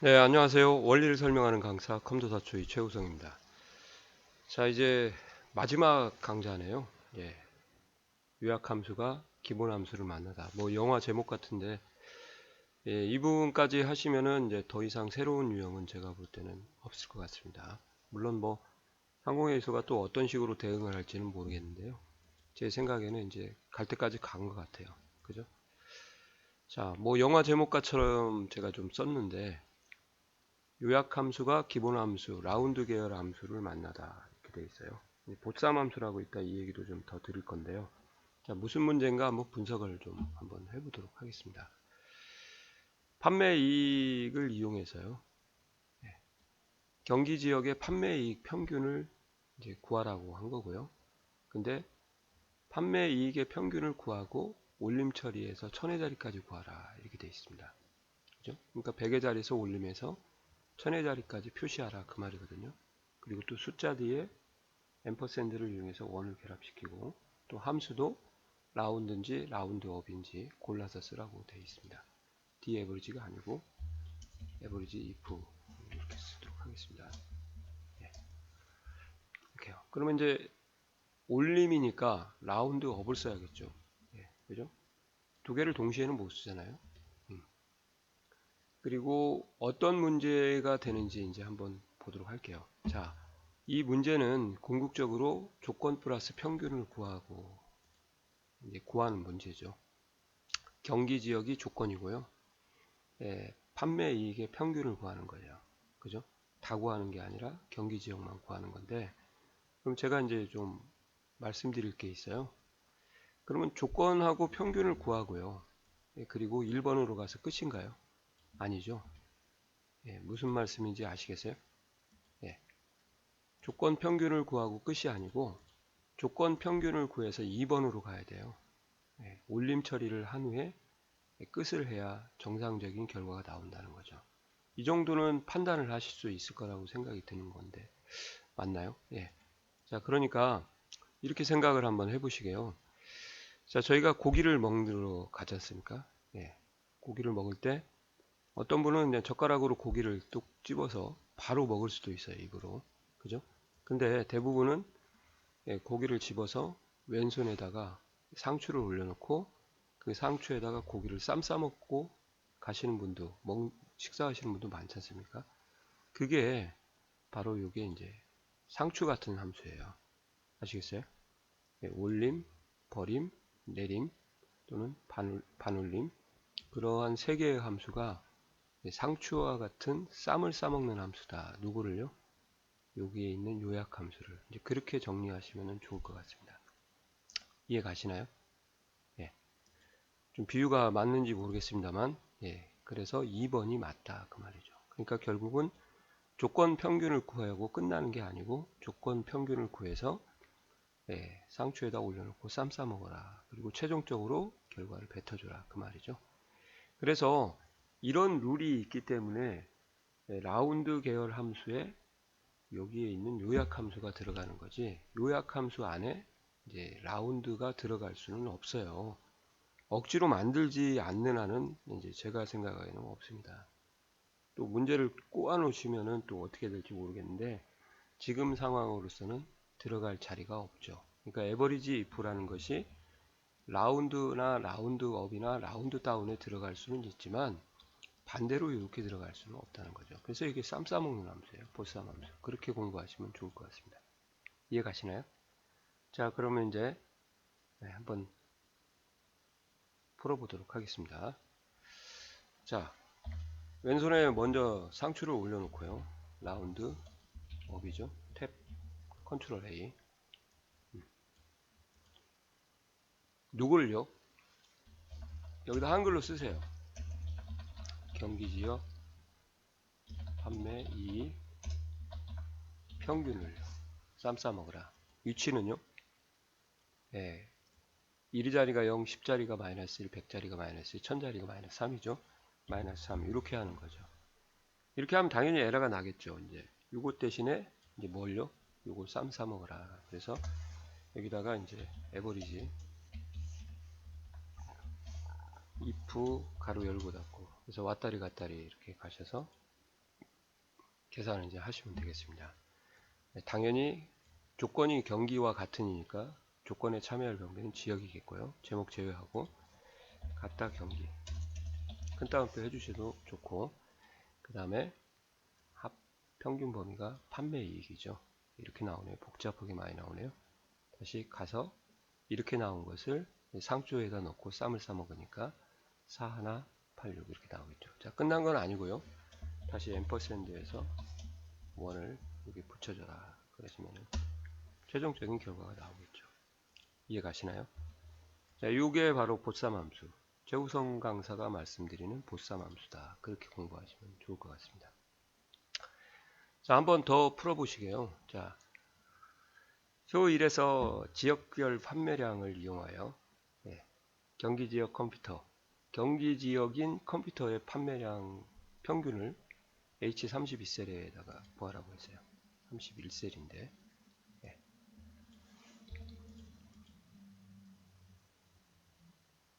네, 안녕하세요. 원리를 설명하는 강사 컴퓨터사초이 최우성입니다. 자, 이제 마지막 강좌네요. 예. 요약 함수가 기본 함수를 만나다. 뭐 영화 제목 같은데 예, 이 부분까지 하시면은 이제 더 이상 새로운 유형은 제가 볼 때는 없을 것 같습니다. 물론 뭐 항공회의소가 또 어떤 식으로 대응을 할지는 모르겠는데요. 제 생각에는 이제 갈 때까지 간 것 같아요. 그죠? 자, 뭐 영화 제목과처럼 제가 좀 썼는데 요약 함수가 기본 함수, 라운드 계열 함수를 만나다 이렇게 되어 있어요. 보쌈 함수라고 있다 이 얘기도 좀 더 드릴 건데요. 자, 무슨 문제인가 한번 분석을 좀 한번 해보도록 하겠습니다. 판매 이익을 이용해서요. 네. 경기 지역의 판매 이익 평균을 이제 구하라고 한 거고요. 근데 판매 이익의 평균을 구하고 올림 처리해서 천의 자리까지 구하라 이렇게 되어 있습니다. 그죠? 그러니까 100의 자리에서 올림해서 천의 자리까지 표시하라 그 말이거든요. 그리고 또 숫자 뒤에 앰퍼샌드를 이용해서 원을 결합시키고 또 함수도 라운드인지 라운드업인지 골라서 쓰라고 되어 있습니다. d 에버리지가 아니고 에버리지 if 이렇게 쓰도록 하겠습니다. 예. 이렇게요. 그러면 이제 올림이니까 라운드업을 써야겠죠. 예. 그죠? 두 개를 동시에는 못 쓰잖아요. 그리고 어떤 문제가 되는지 이제 한번 보도록 할게요. 자, 이 문제는 궁극적으로 조건 플러스 평균을 구하고 이제 구하는 문제죠. 경기 지역이 조건이고요. 예, 판매 이익의 평균을 구하는 거예요. 그죠? 다 구하는 게 아니라 경기 지역만 구하는 건데 그럼 제가 이제 좀 말씀드릴 게 있어요. 그러면 조건하고 평균을 구하고요. 예, 그리고 1번으로 가서 끝인가요? 아니죠. 예, 무슨 말씀인지 아시겠어요? 예, 조건 평균을 구하고 끝이 아니고 조건 평균을 구해서 2번으로 가야 돼요. 예, 올림 처리를 한 후에 끝을 해야 정상적인 결과가 나온다는 거죠. 이 정도는 판단을 하실 수 있을 거라고 생각이 드는 건데 맞나요? 예. 자, 그러니까 이렇게 생각을 한번 해보시게요. 자, 저희가 고기를 먹으러 가지 않습니까? 예. 고기를 먹을 때 어떤 분은 그냥 젓가락으로 고기를 뚝 집어서 바로 먹을 수도 있어요 입으로. 그죠? 근데 대부분은 예, 고기를 집어서 왼손에다가 상추를 올려놓고 그 상추에다가 고기를 쌈 싸먹고 가시는 분도 먹, 식사하시는 분도 많지 않습니까? 그게 바로 이게 이제 상추 같은 함수예요. 아시겠어요? 예, 올림 버림 내림 또는 반울, 반올림. 그러한 세 개의 함수가 상추와 같은 쌈을 싸먹는 함수다. 누구를요? 여기에 있는 요약 함수를 이제 그렇게 정리하시면 좋을 것 같습니다. 이해 가시나요? 예. 좀 비유가 맞는지 모르겠습니다만, 예. 그래서 2번이 맞다. 그 말이죠. 그러니까 결국은 조건 평균을 구하고 끝나는 게 아니고 조건 평균을 구해서 예, 상추에다 올려놓고 쌈 싸먹어라. 그리고 최종적으로 결과를 뱉어줘라. 그 말이죠. 그래서 이런 룰이 있기 때문에 네, 라운드 계열 함수에 여기에 있는 요약 함수가 들어가는 거지 요약 함수 안에 이제 라운드가 들어갈 수는 없어요. 억지로 만들지 않는 한은 이제 제가 생각하기에는 없습니다. 또 문제를 꼬아 놓으시면은 또 어떻게 될지 모르겠는데 지금 상황으로서는 들어갈 자리가 없죠. 그러니까 에버리지 if라는 것이 라운드나 라운드업이나 라운드 다운에 들어갈 수는 있지만 반대로 이렇게 들어갈 수는 없다는 거죠. 그래서 이게 쌈 싸먹는 함수예요. 보쌈 함수. 그렇게 공부하시면 좋을 것 같습니다. 이해 가시나요? 자, 그러면 이제 네, 한번 풀어보도록 하겠습니다. 자, 왼손에 먼저 상추를 올려놓고요. 라운드 업이죠. 탭 컨트롤 A. 음. 누굴요? 여기다 한글로 쓰세요. 경기지역 판매 이익 평균을 쌈 싸먹으라. 위치는요? 예, 1자리가 0, 10자리가 마이너스 1, 100자리가 마이너스 2, 1000자리가 마이너스 3이죠? 마이너스 3 이렇게 하는 거죠. 이렇게 하면 당연히 에러가 나겠죠 이제. 요것 대신에 이제 뭘요? 요거 쌈 싸먹으라. 그래서 여기다가 이제 에버리지 if 가로 열고 닫고 그래서 왔다리 갔다리 이렇게 가셔서 계산을 이제 하시면 되겠습니다. 네, 당연히 조건이 경기와 같으니까 조건에 참여할 경기는 지역이겠고요. 제목 제외하고 같다 경기 큰 따옴표 해주셔도 좋고 그 다음에 합 평균 범위가 판매 이익이죠. 이렇게 나오네요. 복잡하게 많이 나오네요. 다시 가서 이렇게 나온 것을 상조에다 넣고 쌈을 싸 먹으니까 4186 이렇게 나오겠죠. 자 끝난 건 아니고요. 다시 앰퍼샌드에서 원을 여기 붙여줘라. 그러시면은 최종적인 결과가 나오겠죠. 이해 가시나요? 자, 이게 바로 보쌈함수. 최우성 강사가 말씀드리는 보쌈함수다. 그렇게 공부하시면 좋을 것 같습니다. 자, 한번 더 풀어보시게요. 자, 표 1에서 지역별 판매량을 이용하여 네, 경기 지역 컴퓨터, 경기 지역인 컴퓨터의 판매량 평균을 H32셀에다가 구하라고 했어요. 31셀인데. 네.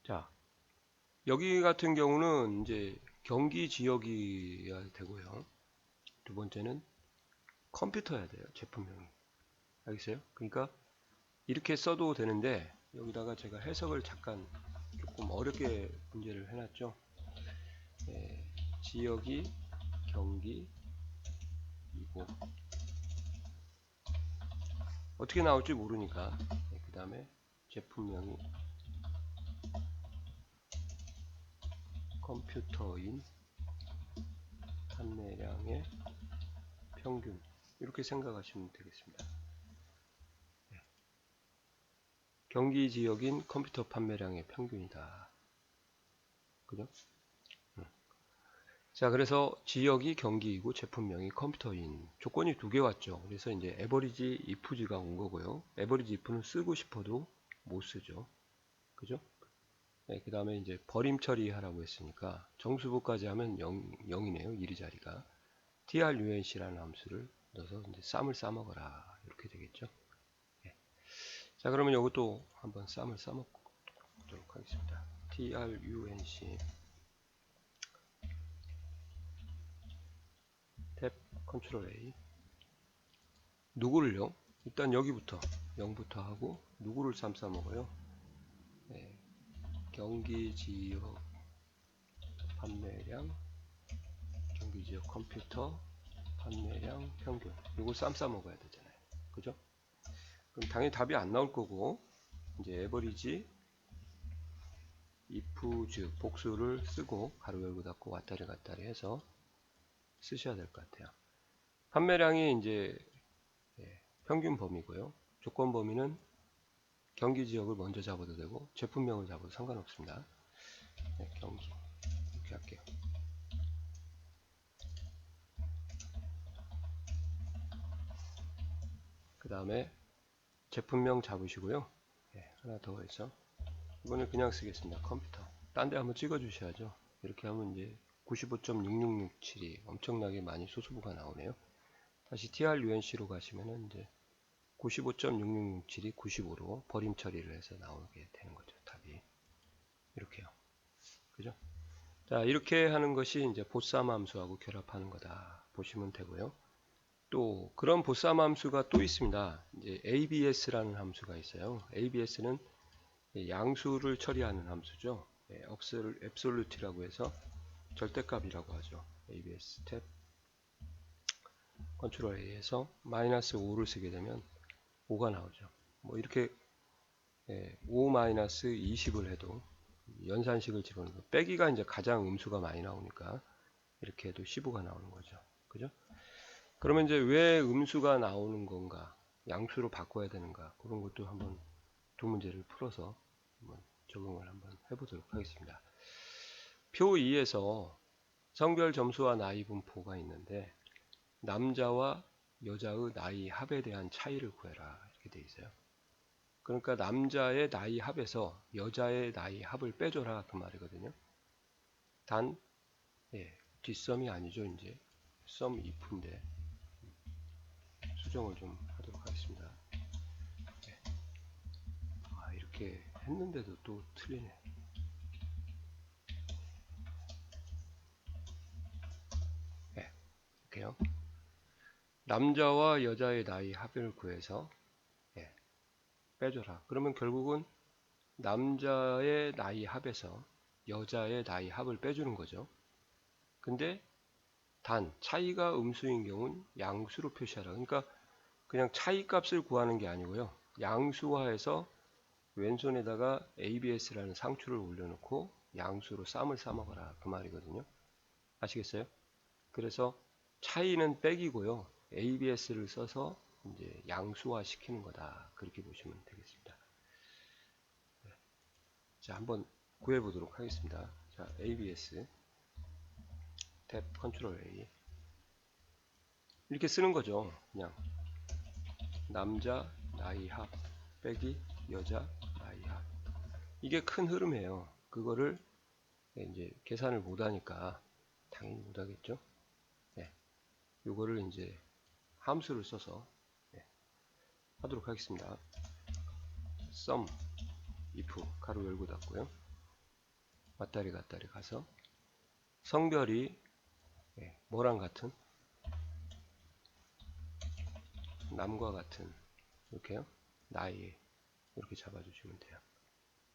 자, 여기 같은 경우는 이제 경기 지역이어야 되고요. 두 번째는 컴퓨터여야 돼요. 제품명이. 알겠어요? 그러니까 이렇게 써도 되는데 여기다가 제가 해석을 잠깐 조금 어렵게 문제를 해놨죠. 네, 지역이 경기 이고 어떻게 나올지 모르니까 네, 그 다음에 제품명이 컴퓨터인 판매량의 평균 이렇게 생각하시면 되겠습니다. 네. 경기 지역인 컴퓨터 판매량의 평균이다. 그죠? 음. 자, 그래서 지역이 경기이고 제품명이 컴퓨터인 조건이 두 개 왔죠. 그래서 이제 에버리지 이프지가 온 거고요. 에버리지 이프는 쓰고 싶어도 못 쓰죠. 그죠? 네, 그 다음에 이제 버림 처리하라고 했으니까 정수부까지 하면 0, 0이네요. 1위 자리가. trunc라는 함수를 넣어서 이제 쌈을 싸먹어라. 이렇게 되겠죠. 네. 자, 그러면 이것도 한번 쌈을 싸먹도록 하겠습니다. trunc 탭 컨트롤 A 누구를요? 일단 여기부터 0부터 하고 누구를 쌈 싸먹어요? 네. 경기 지역 판매량 경기 지역 컴퓨터 판매량 평균 이거 쌈 싸 먹어야 되잖아요 그죠 그럼 당연히 답이 안 나올 거고 이제 에버리지 if 즉 복수를 쓰고 가로 열고 닫고 왔다리 갔다리 해서 쓰셔야 될 것 같아요 판매량이 이제 예, 평균 범위고요 조건 범위는 경기 지역을 먼저 잡아도 되고 제품명을 잡아도 상관없습니다. 네, 경기 이렇게 할게요. 그 다음에 제품명 잡으시고요. 네, 하나 더 해서 이번에 그냥 쓰겠습니다. 컴퓨터. 딴 데 한번 찍어 주셔야죠. 이렇게 하면 이제 95.6667이 엄청나게 많이 소수부가 나오네요. 다시 trunc로 가시면은 이제 95.6667이 95로 버림 처리를 해서 나오게 되는 거죠. 답이. 이렇게요. 그죠? 자, 이렇게 하는 것이 이제 보쌈 함수하고 결합하는 거다. 보시면 되고요. 또 그런 보쌈 함수가 또 있습니다. 이제 ABS라는 함수가 있어요. ABS는 양수를 처리하는 함수죠. 앱솔루트라고 해서 절대값이라고 하죠. ABS 탭 컨트롤 A에서 마이너스 5를 쓰게 되면 5가 나오죠. 뭐 이렇게 예, 5-20을 해도 연산식을 집어넣고 빼기가 이제 가장 음수가 많이 나오니까 이렇게 해도 15가 나오는 거죠. 그죠? 그러면 이제 왜 음수가 나오는 건가? 양수로 바꿔야 되는가? 그런 것도 한번 두 문제를 풀어서 한번 적용을 한번 해보도록 하겠습니다. 표 2에서 성별 점수와 나이 분포가 있는데 남자와 여자의 나이 합에 대한 차이를 구해라 이렇게 돼 있어요. 그러니까 남자의 나이 합에서 여자의 나이 합을 빼줘라 그 말이거든요. 단 예, 뒷섬이 아니죠 이제 썸 if인데 수정을 좀 하도록 하겠습니다. 예. 아 이렇게 했는데도 또 틀리네. 예, 이렇게요. 남자와 여자의 나이 합을 구해서 예, 빼줘라. 그러면 결국은 남자의 나이 합에서 여자의 나이 합을 빼주는 거죠. 근데 단 차이가 음수인 경우는 양수로 표시하라. 그러니까 그냥 차이 값을 구하는 게 아니고요. 양수화해서 왼손에다가 ABS라는 상추를 올려놓고 양수로 쌈을 싸먹어라 그 말이거든요. 아시겠어요? 그래서 차이는 빼기고요. ABS를 써서 이제 양수화 시키는 거다. 그렇게 보시면 되겠습니다. 네. 자, 한번 구해 보도록 하겠습니다. 자, ABS 탭 컨트롤 A 이렇게 쓰는 거죠. 그냥 남자 나이 합 빼기 여자 나이 합 이게 큰 흐름이에요. 그거를 이제 계산을 못 하니까 당연히 못 하겠죠. 네. 요거를 이제 함수를 써서 네. 하도록 하겠습니다. sum if 가로 열고 닫고요. 왔다리 갔다리 가서 성별이 네, 뭐랑 같은 남과 같은 이렇게요. 나이 이렇게 잡아주시면 돼요.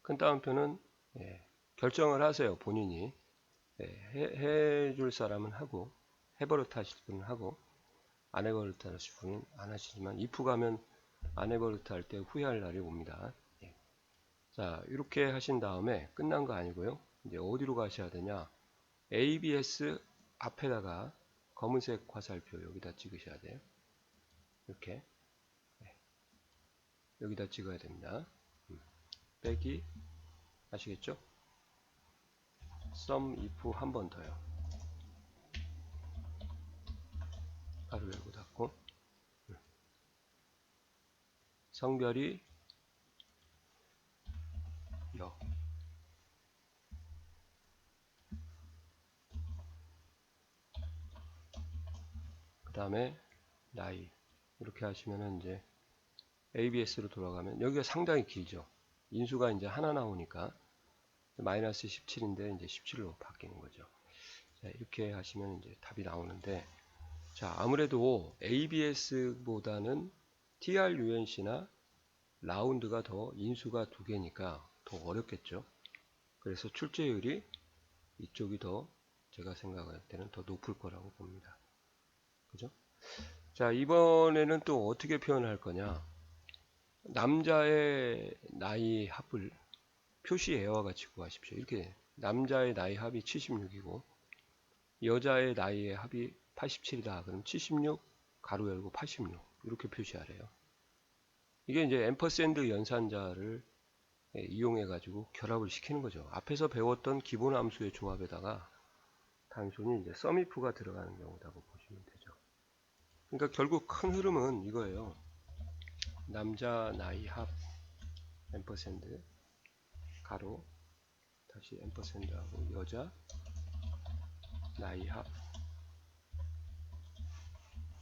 큰 따옴표는 예, 결정을 하세요. 본인이 예, 해, 해줄 사람은 하고 해버릇 하실 분은 하고 안 해버릇 하실 분은 안 하시지만 if 가면 안 해버릇 할 때 후회할 날이 옵니다. 예. 자 이렇게 하신 다음에 끝난 거 아니고요. 이제 어디로 가셔야 되냐? ABS 앞에다가 검은색 화살표 여기다 찍으셔야 돼요. 이렇게 네. 여기다 찍어야 됩니다. 음. 빼기 아시겠죠? sum if 한 번 더요. 가로 열고 닫고 음. 성별이 여그 다음에 나이 이렇게 하시면은 이제 ABS로 돌아가면 여기가 상당히 길죠. 인수가 이제 하나 나오니까 마이너스 17인데 이제 17로 바뀌는 거죠. 자, 이렇게 하시면 이제 답이 나오는데 자 아무래도 ABS보다는 TRUNC나 라운드가 더 인수가 두 개니까 더 어렵겠죠. 그래서 출제율이 이쪽이 더 제가 생각할 때는 더 높을 거라고 봅니다. 그죠? 자, 이번에는 또 어떻게 표현할 거냐? 남자의 나이 합을 표시예와 같이 구하십시오. 이렇게 남자의 나이 합이 76이고 여자의 나이의 합이 87이다. 그럼 76 가로 열고 86 이렇게 표시하래요. 이게 이제 앰퍼샌드 연산자를 이용해 가지고 결합을 시키는 거죠. 앞에서 배웠던 기본 함수의 조합에다가 단순히 이제 썸이프가 들어가는 경우라고 보시면 되죠. 그러니까 결국 큰 흐름은 이거예요. 남자 나이 합 앰퍼샌드 가로 다시 앰퍼샌드하고 여자 나이 합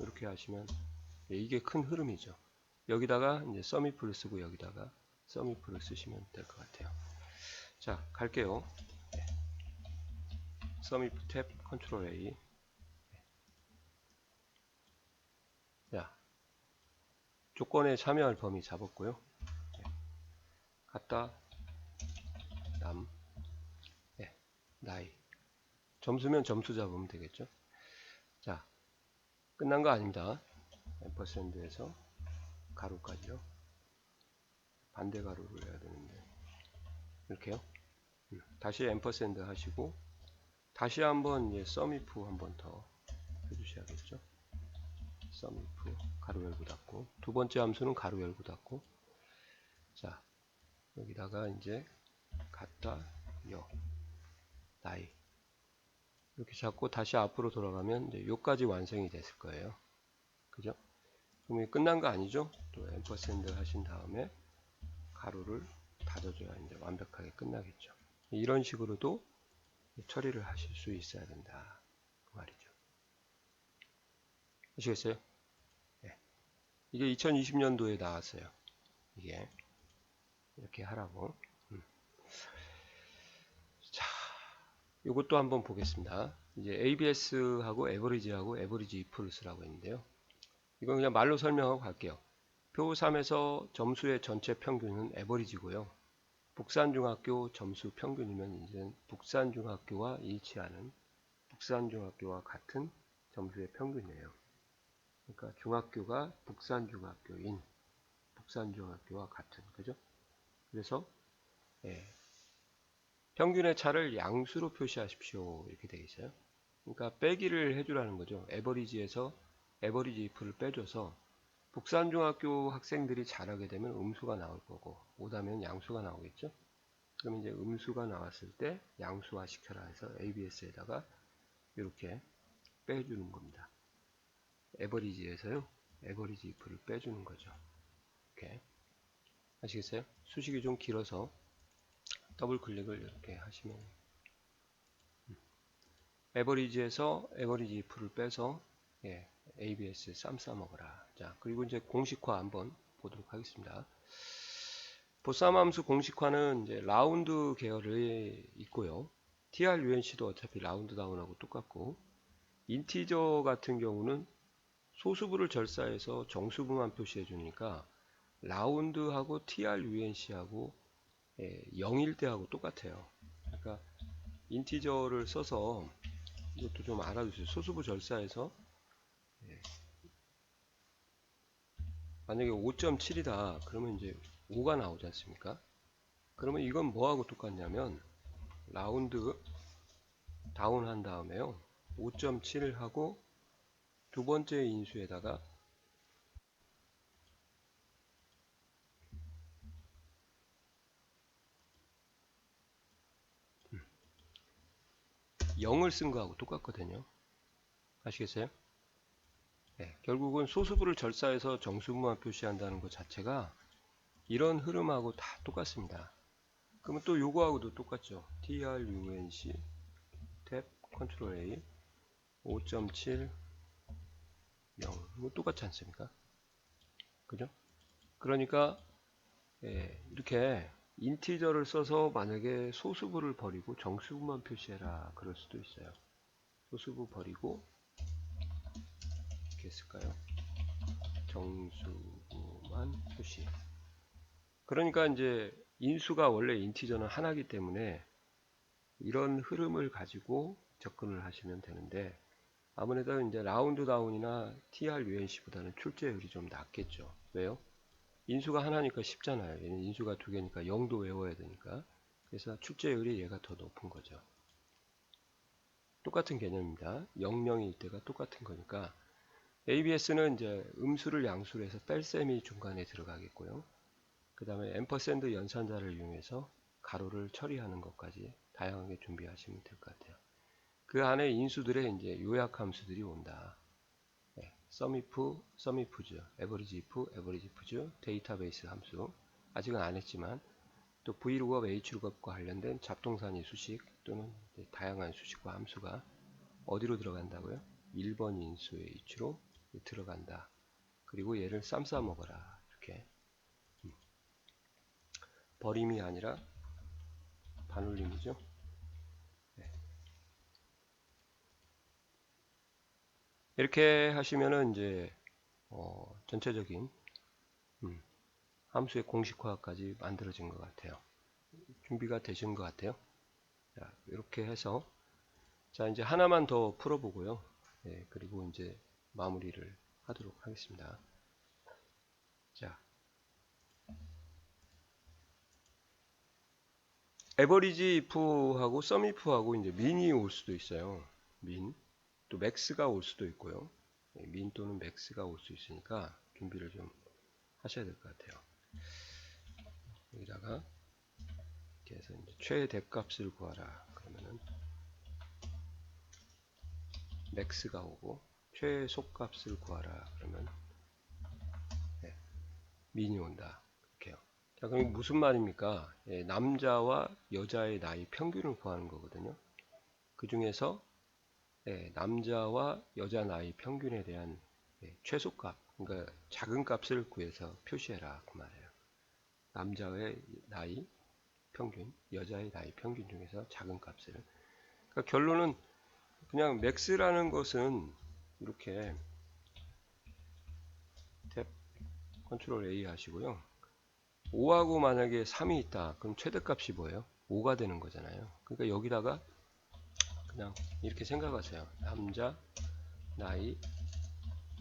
이렇게 하시면 예, 이게 큰 흐름이죠. 여기다가 이제 썸이프를 쓰고 여기다가 썸이프를 쓰시면 될 것 같아요. 자 갈게요. 썸이프 탭 컨트롤 A 자 조건에 참여할 범위 잡았고요. 갖다 남 예, 나이 점수면 점수 잡으면 되겠죠. 자 끝난 거 아닙니다. 앰퍼샌드에서 가로까지요. 반대 가로를 해야 되는데 이렇게요. 음, 다시 앰퍼샌드 하시고 다시 한번 예, 썸이프 한번 더 해주셔야겠죠. 썸이프 가로 열고 닫고 두 번째 함수는 가로 열고 닫고 자 여기다가 이제 갖다 여 나이 이렇게 잡고 다시 앞으로 돌아가면 이제 요까지 완성이 됐을 거예요. 그죠? 그럼 끝난 거 아니죠? 또 앰퍼샌드 하신 다음에 가로를 닫아줘야 이제 완벽하게 끝나겠죠. 이런 식으로도 처리를 하실 수 있어야 된다. 그 말이죠. 아시겠어요? 네. 이게 2020년도에 나왔어요. 이게 이렇게 하라고. 음. 자, 이것도 한번 보겠습니다. 이제 ABS하고 에버리지하고 에버리지 이프를 쓰라고 했는데요. 이건 그냥 말로 설명하고 갈게요. 표 3에서 점수의 전체 평균은 에버리지고요. 북산중학교 점수 평균이면 이제 북산중학교와 일치하는 북산중학교와 같은 점수의 평균이에요. 그러니까 중학교가 북산중학교인 북산중학교와 같은 그죠? 그래서 예, 평균의 차를 양수로 표시하십시오 이렇게 되어 있어요. 그러니까 빼기를 해주라는 거죠. 에버리지에서 에버리지 if를 빼줘서 북산중학교 학생들이 잘하게 되면 음수가 나올 거고 오다면 양수가 나오겠죠. 그럼 이제 음수가 나왔을 때 양수화 시켜라 해서 ABS에다가 이렇게 빼주는 겁니다. 에버리지에서요. 에버리지 if를 빼주는 거죠. 이렇게 아시겠어요? 수식이 좀 길어서 더블 클릭을 이렇게 하시면 음. 에버리지에서 에버리지 if를 빼서 예, ABS 쌈 싸먹어라. 자, 그리고 이제 공식화 한번 보도록 하겠습니다. 보쌈함수 공식화는 이제 라운드 계열에 있고요. TRUNC도 어차피 라운드 다운하고 똑같고 인티저 같은 경우는 소수부를 절사해서 정수부만 표시해 주니까 라운드하고 TRUNC하고 예, 0일 때하고 똑같아요. 그러니까 인티저를 써서 이것도 좀 알아주세요. 소수부 절사해서 예, 만약에 5.7이다 그러면 이제 5가 나오지 않습니까? 그러면 이건 뭐하고 똑같냐면 라운드 다운 한 다음에요. 5.7을 하고 두 번째 인수에다가 0을 쓴 거하고 똑같거든요. 아시겠어요? 네, 결국은 소수부를 절사해서 정수부만 표시한다는 것 자체가 이런 흐름하고 다 똑같습니다. 그러면 또 요거하고도 똑같죠. trunc 탭 컨트롤 A 5.7 0 이거 똑같지 않습니까? 그죠? 그러니까 예, 이렇게 인티저를 써서 만약에 소수부를 버리고 정수부만 표시해라 그럴 수도 있어요. 소수부 버리고 이렇게 했을까요? 정수부만 표시. 그러니까 이제 인수가 원래 인티저는 하나기 때문에 이런 흐름을 가지고 접근을 하시면 되는데 아무래도 이제 라운드 다운이나 TRUNC보다는 출제율이 좀 낮겠죠. 왜요? 인수가 하나니까 쉽잖아요. 얘는 인수가 두 개니까 0도 외워야 되니까. 그래서 출제율이 얘가 더 높은 거죠. 똑같은 개념입니다. 0명일 때가 똑같은 거니까 ABS는 이제 음수를 양수로 해서 뺄셈이 중간에 들어가겠고요. 그 다음에 앰퍼샌드 연산자를 이용해서 가로를 처리하는 것까지 다양하게 준비하시면 될 것 같아요. 그 안에 인수들의 이제 요약 함수들이 온다. 네, sumif, sumifs, average if, average ifs, 데이터베이스 함수. 아직은 안 했지만 또 vlookup, hlookup과 관련된 잡동사니 수식 또는 다양한 수식과 함수가 어디로 들어간다고요? 1번 인수의 위치로 들어간다. 그리고 얘를 쌈싸 먹어라. 이렇게 음. 버림이 아니라 반올림이죠. 이렇게 하시면은 이제 어, 전체적인 음, 함수의 공식화까지 만들어진 것 같아요. 준비가 되신 것 같아요. 자, 이렇게 해서 자 이제 하나만 더 풀어보고요. 네, 그리고 이제 마무리를 하도록 하겠습니다. 자, 에버리지 if하고 썸 if하고 이제 민이 올 수도 있어요. 민. 또 맥스가 올 수도 있고요. 네, 민 또는 맥스가 올 수 있으니까 준비를 좀 하셔야 될 것 같아요. 여기다가 이렇게 해서 이제 최대 값을 구하라. 그러면은 맥스가 오고 최소값을 구하라. 그러면 네, 민이 온다. 이렇게요. 자, 그럼 무슨 말입니까? 예, 남자와 여자의 나이 평균을 구하는 거거든요. 그 중에서 예, 남자와 여자 나이 평균에 대한 예, 최소값, 그러니까 작은 값을 구해서 표시해라 그 말이에요. 남자의 나이 평균, 여자의 나이 평균 중에서 작은 값을. 그러니까 결론은 그냥 맥스라는 것은 이렇게 컨트롤 A 하시고요. 5하고 만약에 3이 있다. 그럼 최대값이 뭐예요? 5가 되는 거잖아요. 그러니까 여기다가 그냥 이렇게 생각하세요. 남자, 나이,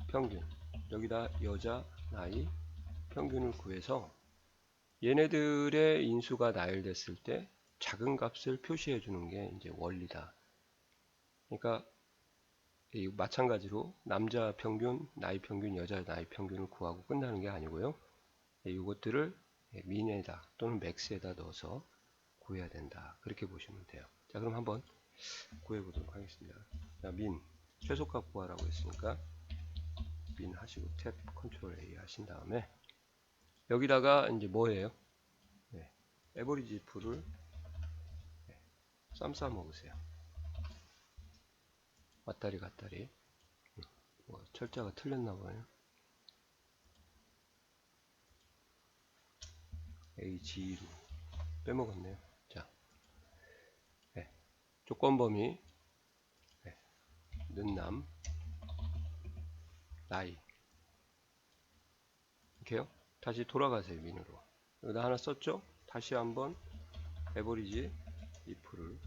평균. 여기다 여자, 나이, 평균을 구해서 얘네들의 인수가 나열됐을 때 작은 값을 표시해 주는 게 이제 원리다. 그러니까 이 마찬가지로 남자 평균, 나이 평균, 여자 나이 평균을 구하고 끝나는 게 아니고요. 이것들을 민에다 또는 맥스에다 넣어서 구해야 된다. 그렇게 보시면 돼요. 자, 그럼 한번 구해 보도록 하겠습니다. 자, 민 최소값 구하라고 했으니까 민 하시고 탭 컨트롤 A 하신 다음에 여기다가 이제 뭐예요? 네, 에버리지 풀을 네, 쌈싸 먹으세요. 왔다리 갔다리. 음, 뭐 철자가 틀렸나 봐요. H2로 빼먹었네요. 자, 네, 조건 범위 네, 는남 나이 이렇게요. 다시 돌아가세요 민으로. 여기다 하나 썼죠? 다시 한번 에버리지 if를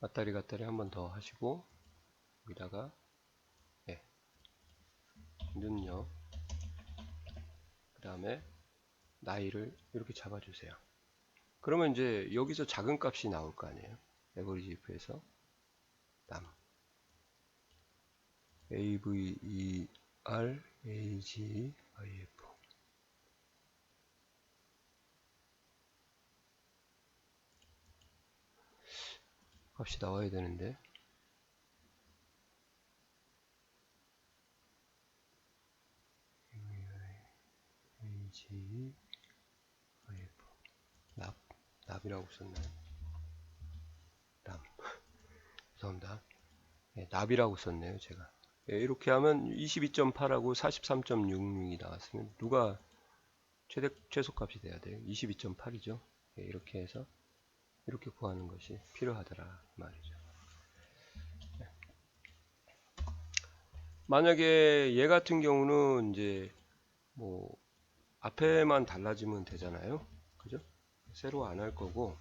왔다리 갔다리 한 번 더 하시고 여기다가 예, 는요 그 다음에 나이를 이렇게 잡아주세요. 그러면 이제 여기서 작은 값이 나올 거 아니에요? 에버리지 if에서? 남. AVER AGIF 값이 나와야 되는데. AGIF 납 납이라고 썼나요? 납 죄송합니다. 예, 납이라고 썼네요, 제가. 예, 이렇게 하면 22.8하고 43.66이 나왔으면 누가 최대 최소값이 돼야 돼요. 22.8이죠. 예, 이렇게 해서 이렇게 구하는 것이 필요하더라 그 말이죠. 예. 만약에 얘 같은 경우는 이제 뭐 앞에만 달라지면 되잖아요. 새로 안 할 거고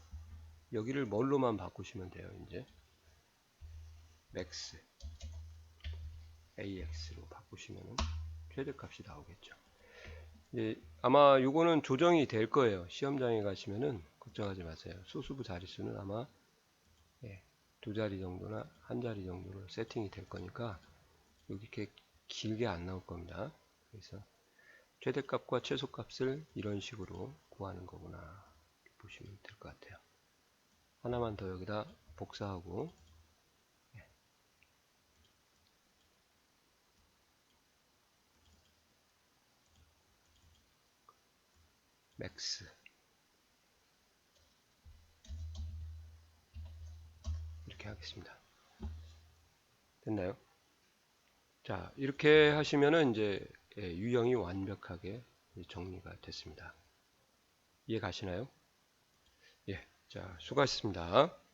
여기를 뭘로만 바꾸시면 돼요. 이제 max ax로 바꾸시면 최대값이 나오겠죠. 예, 아마 요거는 조정이 될 거예요. 시험장에 가시면은 걱정하지 마세요. 소수부 자릿수는 아마 예, 두 자리 정도나 한 자리 정도로 세팅이 될 거니까 이렇게 길게 안 나올 겁니다. 그래서 최대값과 최소값을 이런 식으로 구하는 거구나 보시면 될 것 같아요. 하나만 더 여기다 복사하고 맥스 이렇게 하겠습니다. 됐나요? 자 이렇게 하시면은 이제 예, 유형이 완벽하게 정리가 됐습니다. 이해 가시나요? 예, 자 수고하셨습니다.